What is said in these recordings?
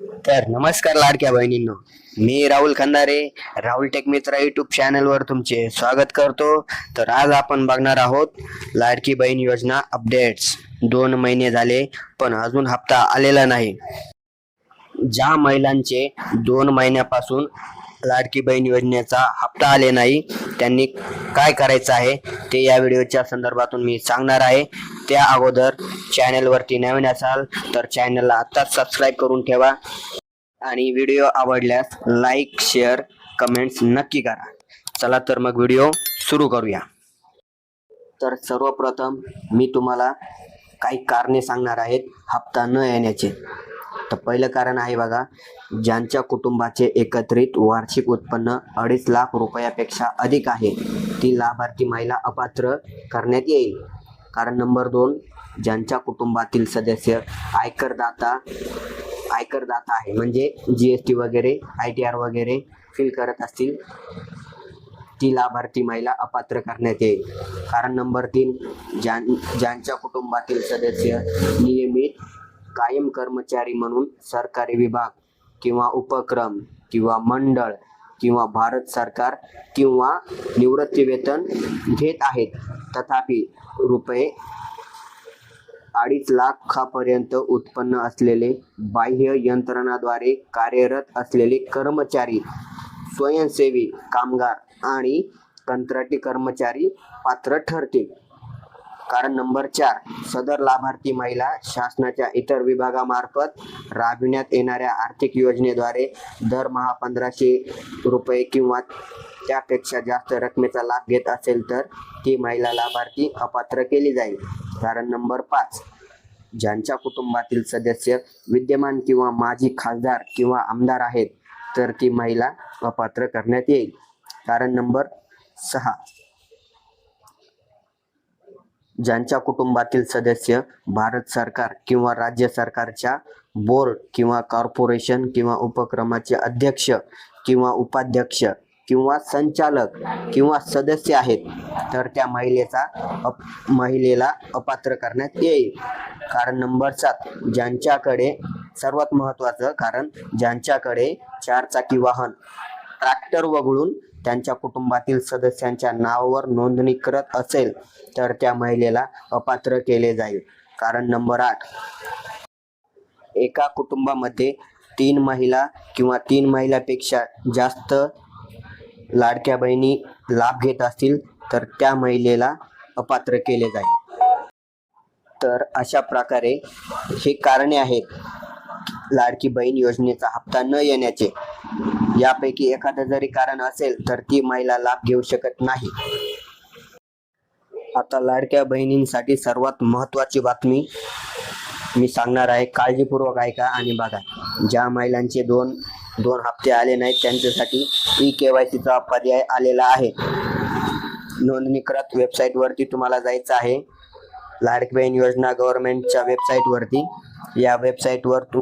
तर नमस्कार लाडक्या बहिणींनो मी राहुल खंदारे राहुल टेक मित्र युट्यूब चॅनलवर तुमचे स्वागत करतो. तर आज आपण बघणार आहोत लाडकी बहीण योजना अपडेट्स दोन महिने झाले पण अजून हप्ता आलेला नाही. ज्या महिलांचे दोन महिन्यापासून लाडकी बहीण योजनेचा हप्ता आले नाही त्यांनी काय करायचं आहे ते या व्हिडिओच्या संदर्भातून मी सांगणार आहे. त्या अगोदर चॅनलवरती नवीन असाल तर चॅनलला आत्ताच सबस्क्राईब करून ठेवा. आणि व्हिडिओ आवडल्यास लाईक शेअर कमेंट्स नक्की करा. चला तर मग व्हिडिओ सुरू करूया. तर सर्वप्रथम मी तुम्हाला काही कारणे सांगणार आहेत हप्ता न येण्याचे. तर पहिलं कारण आहे बघा ज्यांच्या कुटुंबाचे एकत्रित वार्षिक उत्पन्न अडीच लाख रुपयापेक्षा अधिक आहे ती लाभार्थी महिला अपात्र करण्यात येईल. कारण नंबर दोन ज्यांच्या कुटुंबातील सदस्य आयकरदाता आयकरदाता आहे म्हणजे जी एस टी वगैरे आय टी आर वगैरे फिल करत असतील ती लाभार्थी महिला अपात्र करण्यात येईल. कारण नंबर तीन ज्यां ज्यांच्या कुटुंबातील सदस्य नियमित कायम कर्मचारी म्हणून सरकारी विभाग किंवा उपक्रम किंवा मंडळ किंवा भारत सरकार किंवा निवृत्ती वेतन घेत आहेत. तथापि रुपये अडीच लाखापर्यंत उत्पन्न असलेले बाह्य यंत्रणाद्वारे कार्यरत असलेले कर्मचारी स्वयंसेवी कामगार आणि कंत्राटी कर्मचारी पात्र ठरतील. कारण नंबर चार सदर लाभार्थी महिला शासनाच्या इतर विभागामार्फत राबविण्यात येणाऱ्या आर्थिक योजनेद्वारे दरमहा पंधराशे रुपये किंवा त्यापेक्षा जास्त रकमेचा लाभ घेत असेल तर ती महिला लाभार्थी अपात्र केली जाईल. कारण नंबर पाच ज्यांच्या कुटुंबातील सदस्य विद्यमान किंवा माजी खासदार किंवा आमदार आहेत तर ती महिला अपात्र करण्यात येईल. कारण नंबर सहा ज्यांच्या कुटुंबातील सदस्य भारत सरकार किंवा राज्य सरकारच्या बोर्ड किंवा कॉर्पोरेशन किंवा उपक्रमाचे अध्यक्ष किंवा उपाध्यक्ष किंवा संचालक किंवा सदस्य आहेत तर त्या महिलेचा अप महिलेला अपात्र करण्यात येईल. कारण नंबर सात ज्यांच्याकडे सर्वात महत्त्वाचं कारण ज्यांच्याकडे चारचाकी वाहन ट्रॅक्टर वगळून त्यांच्या कुटुंबातील सदस्यांच्या नावावर नोंदणी करत असेल तर त्या महिलेला अपात्र केले जाईल. कारण नंबर आठ एका कुटुंबामध्ये तीन महिला किंवा तीन महिलापेक्षा जास्त लाडक्या बहिणी लाभ घेत असतील तर त्या महिलेला अपात्र केले जाईल. तर अशा प्रकारे हे कारणे आहेत. लाडकी बहीण योजनेचा हप्ता न येण्याचे. यापैकी एखादं जरी कारण असेल तर ती महिला लाभ घेऊ शकत नाही. आता लाडक्या बहिणींसाठी सर्वात महत्वाची बातमी मी सांगणार आहे. काळजीपूर्वक ऐका आणि बघा. ज्या महिलांचे दोन दोन हप्ते आले नाहीत त्यांच्यासाठी ई के वाय सीचा पर्याय आलेला आहे. नोंदणीकृत वेबसाईटवरती तुम्हाला जायचं आहे. लाडकी बहीण योजना गव्हर्नमेंटच्या वेबसाईटवरती या वेबसाईटवर तू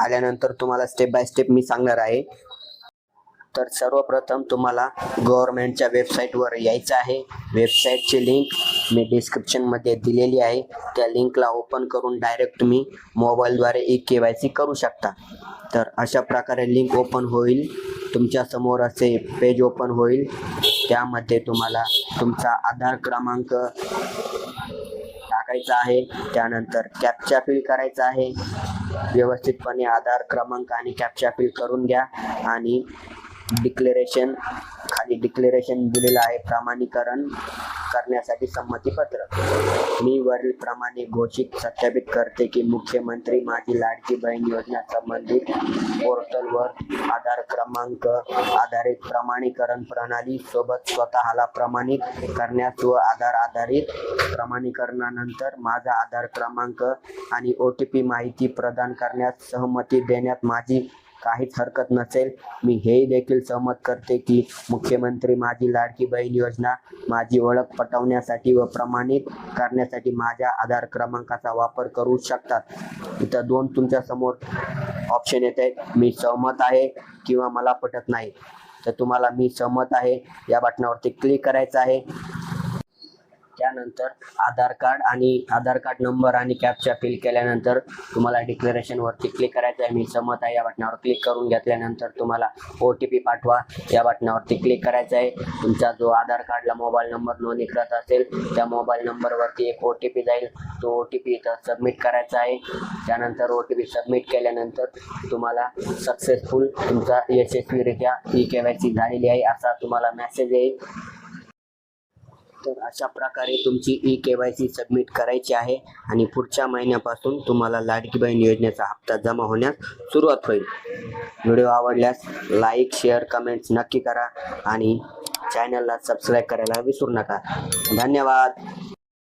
आल्यानंतर तुम्हाला स्टेप बाय स्टेप मी सांगणार आहे. तर सर्वप्रथम तुम्हाला गव्हर्नमेंटच्या वेबसाईटवर यायचं आहे. वेबसाईटची लिंक मी डिस्क्रिप्शनमध्ये दिलेली आहे. त्या लिंकला ओपन करून डायरेक्ट तुम्ही मोबाईलद्वारे ई के वाय सी करू शकता. तर अशा प्रकारे लिंक ओपन होईल. तुमच्यासमोर असे पेज ओपन होईल. त्यामध्ये तुम्हाला तुमचा आधार क्रमांक टाकायचा आहे. त्यानंतर कॅप्चा फिल करायचा आहे. व्यवस्थितपणे आधार क्रमांक आणि कॅप्चा फिल करून घ्या. आणि डिक्लेरेशन खाली डिक्लेरेशन दिलेलं आहे प्रमाणीकरण करण्यासाठी संमतीपत्र. मी वरील प्रमाणे घोषित सत्यापित करते की मुख्यमंत्री माझी लाडकी बहीण योजना संबंधित पोर्टलवर आधार क्रमांक आधारित प्रमाणीकरण प्रणाली सोबत स्वतःला प्रमाणित करण्यास व आधार आधारित प्रमाणीकरणानंतर माझा आधार क्रमांक आणि ओ टी पी माहिती प्रदान करण्यास सहमती देण्यात माझी काहीच हरकत नसेल. मी हेही देखील सहमत करते की मुख्यमंत्री माझी लाडकी बहीण योजना माझी ओळख पटवण्यासाठी व प्रमाणित करण्यासाठी माझ्या आधार क्रमांकाचा वापर करू शकतात. इथं दोन तुमच्यासमोर ऑप्शन येत आहेत मी सहमत आहे किंवा मला पटत नाही. तर तुम्हाला मी सहमत आहे. या बटनावरती क्लिक करायचं आहे. त्यानंतर आधार कार्ड आणि आधार कार्ड नंबर आणि कॅपचा फिल केल्यानंतर तुम्हाला डिक्लेरेशन वरती क्लिक करायचं आहे. मी सहमत आहे. या बटनावर क्लिक करून घेतल्यानंतर तुम्हाला ओ टी पी पाठवा. या बटनावरती क्लिक करायचं आहे. तुमचा जो आधार कार्डला मोबाईल नंबर नोंदणी करत असेल त्या मोबाईल नंबरवरती एक ओ टी पी जाईल. तो ओ टी पी इथं सबमिट करायचा आहे. त्यानंतर ओ टी पी सबमिट केल्यानंतर तुम्हाला सक्सेसफुल तुमचा यशस्वीरित्या ई के वाय सी झालेली आहे. असा तुम्हाला मेसेज येईल. तर अशा प्रकारे तुमची E K Y C submit करायची आहे आणि पुढच्या महिन्यापासून तुम्हाला लाडकी बहीण योजनेचा हप्ता जमा होण्यास सुरुवात होईल. व्हिडिओ आवडल्यास लाईक शेअर कमेंट्स नक्की करा आणि चॅनलला सबस्क्राईब करायला विसरू नका. धन्यवाद.